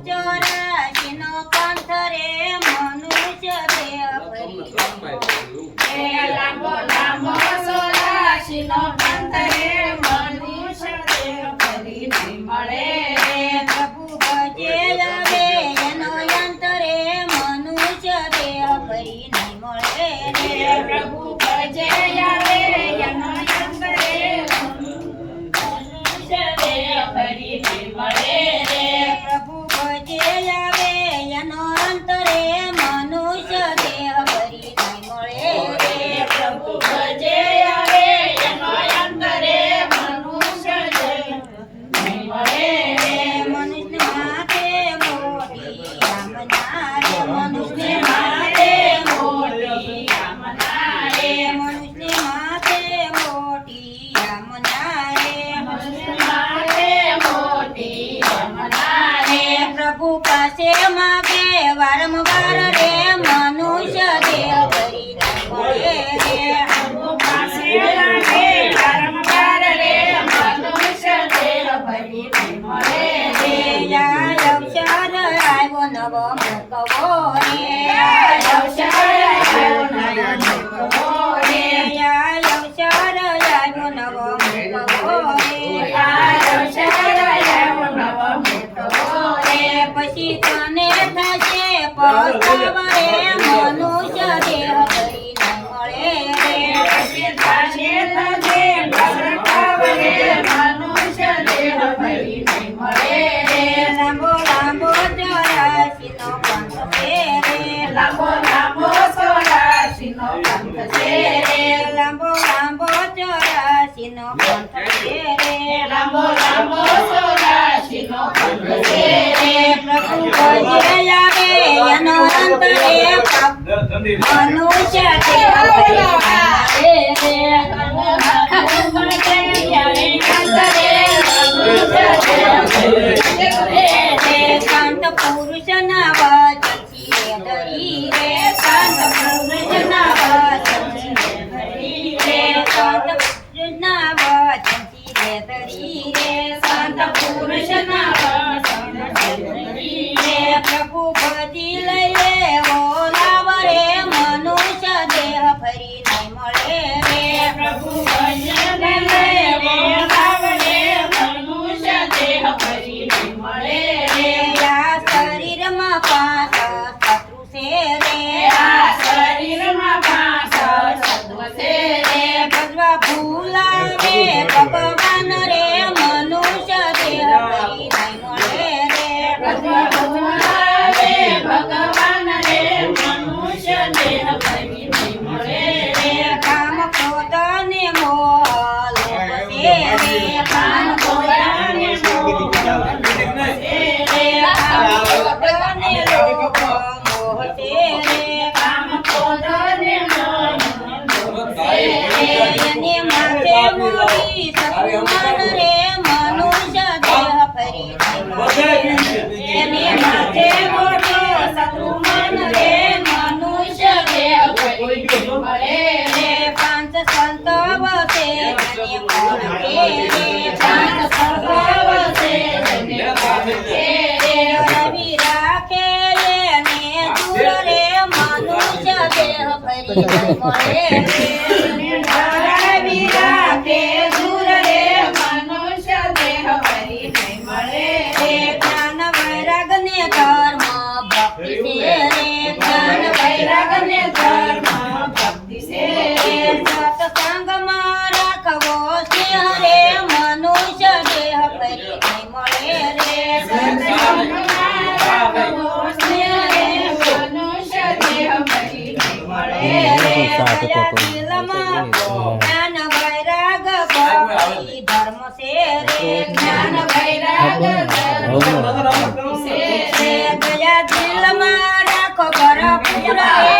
ચોરાશીનો પંથ રે મનુષ્ય એ લાંબો લાંબો સોલાશીનો પંથ રે ప్రభావము લાંબો લાંબો સોળાશીનો પંથ છે રે. લાંબો લાંબો ચોરાશીનો પંથ છે રે લાંબો લાંબો સોળાશીનો પંથ છે રે. પ્રભુ ભજે આવે એનો અંત રે મનુષ્ય મળે રે રે રે સંત પુરુષના વચનથી ધરી રે સંત પુરુષના વચનથી રે પ્રભુ ભજી લઈ રે ઓલાવ રે મનુષ્ય દેહ ફરી નહીં મળે રે પ્રભુ ભજન લે બોલાવડે મનુષ્ય દેહ ફરી નહીં મળે રે આ શરીરમાં પાંચ શત્રુ છે રે આ શરીરમાં પાંચ સત્વ છે રે ભજવા ભૂલાવે ભગવાન રે મનુષ્ય દેહ મળે રે. ભગવાન ભગવાન રે મનુષ્ય રે. કામ એની માથે મોટી સતુમાન રે મનુષ્ય દેહ ફરી એની માથે મોટો શત્રુમાન રે મનુષ્ય દેહ ફરી રે પાંચ સંત વસે તને કોણ કે રે પાંચ સંત વસે તને કોણ કે રે રવિ રાખે એને દૂર રે મનુષ્ય દેહ ફરી મળે રે રવિ રાખે દૂર રે મનુષ્ય દેહ ફરી નહીં મળે રે જ્ઞાન વૈરાગ ને ધર્મ ભક્તિ છે રે જ્ઞાન વૈરાગ ને ધર્મ ભક્તિ છે રે સત્સંગમાં રાખવો છે રે મનુષ્ય દેહ ફરી નહીં મળે રે સત્સંગમાં રાખવો છે રે મનુષ્ય દેહ ફરી નહીં મળે દયા દિલમાં જ્ઞાન વૈરાગ ધર્મ છે રે જ્ઞાન વૈરાગ ધર્મ છે દયા દિલમાં રાખો ભરપૂર રે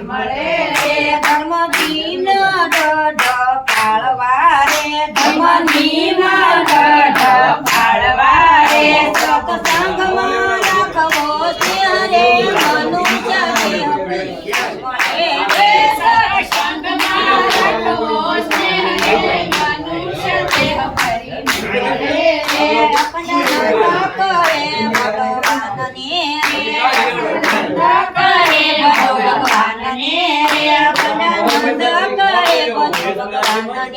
મળે રે ધર્મ દિન દઢ પાળવા રે ધર્મ દિન દઢ પાળવા રે સત્સંગમાં રાખવો છે રે મનુષ્ય મળે રે સત્સંગમાં રાખવો છે રે મનુષ્ય. દેહ પરિ રે અપના